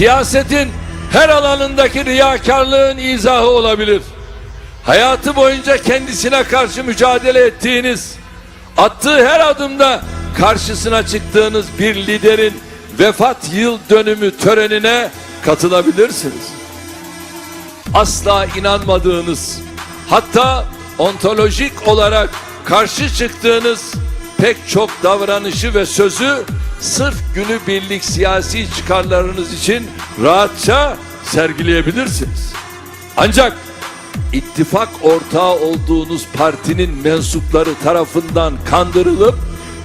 siyasetin her alanındaki riyakarlığın izahı olabilir. Hayatı boyunca kendisine karşı mücadele ettiğiniz, attığı her adımda karşısına çıktığınız bir liderin vefat yıl dönümü törenine katılabilirsiniz. Asla inanmadığınız, hatta ontolojik olarak karşı çıktığınız pek çok davranışı ve sözü sırf günübirlik siyasi çıkarlarınız için rahatça sergileyebilirsiniz. Ancak ittifak ortağı olduğunuz partinin mensupları tarafından kandırılıp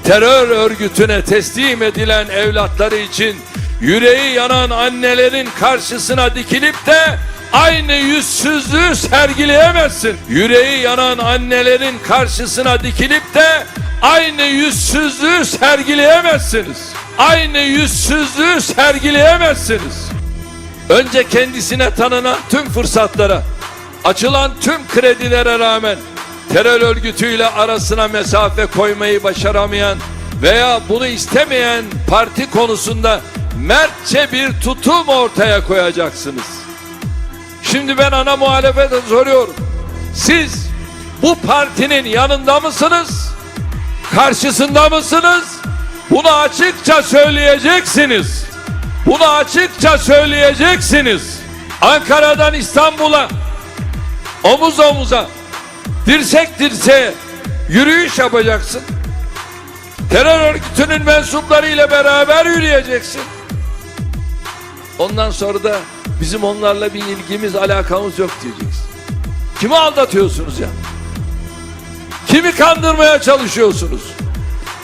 terör örgütüne teslim edilen evlatları için yüreği yanan annelerin karşısına dikilip de aynı yüzsüzlüğü sergileyemezsin. Yüreği yanan annelerin karşısına dikilip de aynı yüzsüzlüğü sergileyemezsiniz. Aynı yüzsüzlüğü sergileyemezsiniz. Önce kendisine tanınan tüm fırsatlara, açılan tüm kredilere rağmen terör örgütüyle arasına mesafe koymayı başaramayan veya bunu istemeyen parti konusunda mertçe bir tutum ortaya koyacaksınız. Şimdi ben ana muhalefete soruyorum. Siz bu partinin yanında mısınız? Karşısında mısınız? Bunu açıkça söyleyeceksiniz. Bunu açıkça söyleyeceksiniz. Ankara'dan İstanbul'a omuz omuza dirsek dirseğe yürüyüş yapacaksın. Terör örgütünün mensuplarıyla beraber yürüyeceksin. Ondan sonra da bizim onlarla bir ilgimiz alakamız yok diyeceksin. Kimi aldatıyorsunuz ya? Kimi kandırmaya çalışıyorsunuz?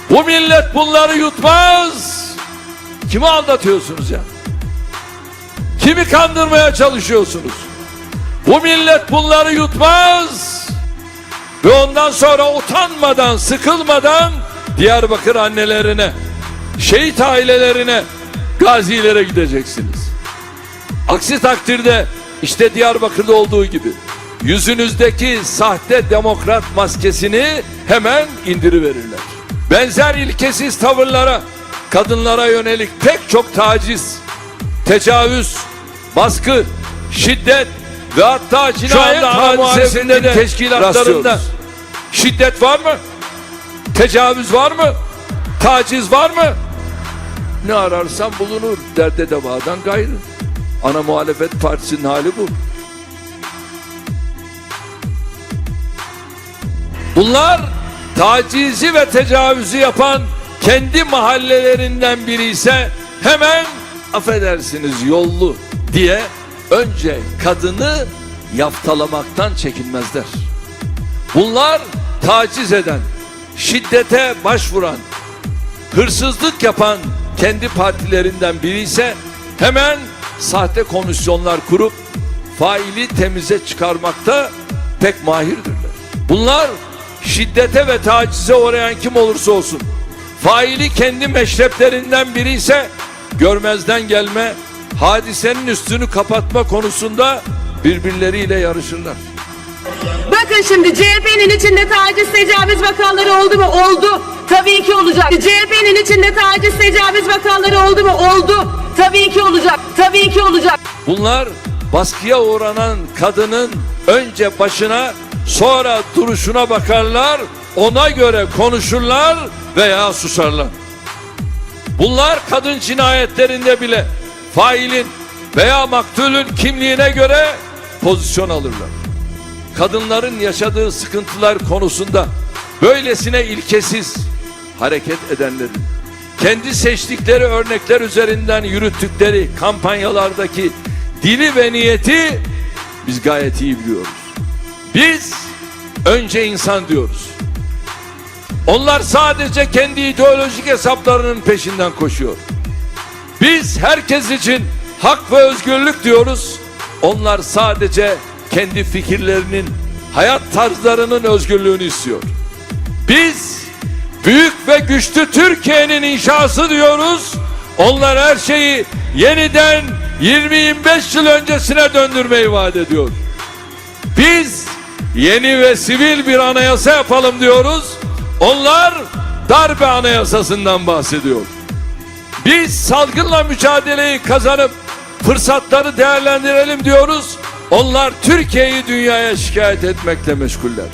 Bu millet bunları yutmaz. Kimi aldatıyorsunuz ya? Kimi kandırmaya çalışıyorsunuz? Bu millet bunları yutmaz. Ve ondan sonra utanmadan, sıkılmadan Diyarbakır annelerine, şehit ailelerine, gazilere gideceksiniz. Aksi takdirde işte Diyarbakır'da olduğu gibi yüzünüzdeki sahte demokrat maskesini hemen indiriverirler. Benzer ilkesiz tavırlara, kadınlara yönelik pek çok taciz, tecavüz, baskı, şiddet ve hatta cinayet hadisesinde de teşkilatlarında şiddet var mı? Tecavüz var mı? Taciz var mı? Ne ararsan bulunur derde devadan gayrı. Ana muhalefet partisinin hali bu. Bunlar tacizi ve tecavüzü yapan kendi mahallelerinden biri ise hemen affedersiniz yollu diye önce kadını yaftalamaktan çekinmezler. Bunlar taciz eden, şiddete başvuran, hırsızlık yapan kendi partilerinden biri ise hemen sahte komisyonlar kurup faili temize çıkarmakta pek mahirdirler. Bunlar şiddete ve tacize uğrayan kim olursa olsun faili kendi meşreplerinden biri ise görmezden gelme hadisenin üstünü kapatma konusunda birbirleriyle yarışırlar. Bakın şimdi CHP'nin içinde taciz tecavüz vakaları oldu mu? Oldu. Tabii ki olacak. CHP'nin içinde taciz tecavüz vakaları oldu mu? Oldu. Tabii ki olacak. Tabii ki olacak. Bunlar baskıya uğranan kadının önce başına sonra duruşuna bakarlar, ona göre konuşurlar veya susarlar. Bunlar kadın cinayetlerinde bile failin veya maktulün kimliğine göre pozisyon alırlar. Kadınların yaşadığı sıkıntılar konusunda böylesine ilkesiz hareket edenlerin kendi seçtikleri örnekler üzerinden yürüttükleri kampanyalardaki dili ve niyeti biz gayet iyi biliyoruz. Biz önce insan diyoruz. Onlar sadece kendi ideolojik hesaplarının peşinden koşuyor. Biz herkes için hak ve özgürlük diyoruz. Onlar sadece kendi fikirlerinin, hayat tarzlarının özgürlüğünü istiyor. Biz büyük ve güçlü Türkiye'nin inşası diyoruz. Onlar her şeyi yeniden 20-25 yıl öncesine döndürmeyi vaat ediyor. Biz yeni ve sivil bir anayasa yapalım diyoruz. Onlar darbe anayasasından bahsediyor. Biz salgınla mücadeleyi kazanıp fırsatları değerlendirelim diyoruz. Onlar Türkiye'yi dünyaya şikayet etmekle meşguller.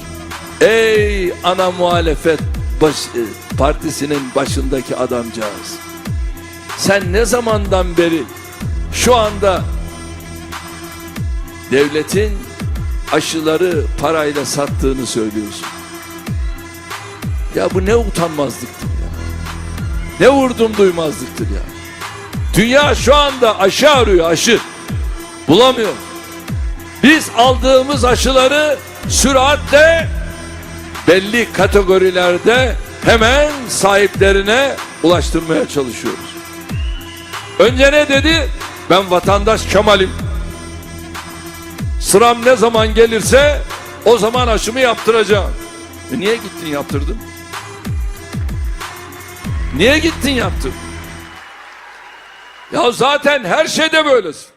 Ey ana muhalefet baş, e, partisinin başındaki adamcağız. Sen ne zamandan beri şu anda devletin aşıları parayla sattığını söylüyorsun. Ya bu ne utanmazlıktır ya. Ne vurdum duymazlıktır ya. Dünya şu anda aşı arıyor aşı. Bulamıyor. Biz aldığımız aşıları süratle belli kategorilerde hemen sahiplerine ulaştırmaya çalışıyoruz. Önce ne dedi? Ben vatandaş Kemal'im. Sıram ne zaman gelirse o zaman aşımı yaptıracağım. E niye gittin yaptırdın? Niye gittin yaptın? Ya zaten her şeyde böylesin.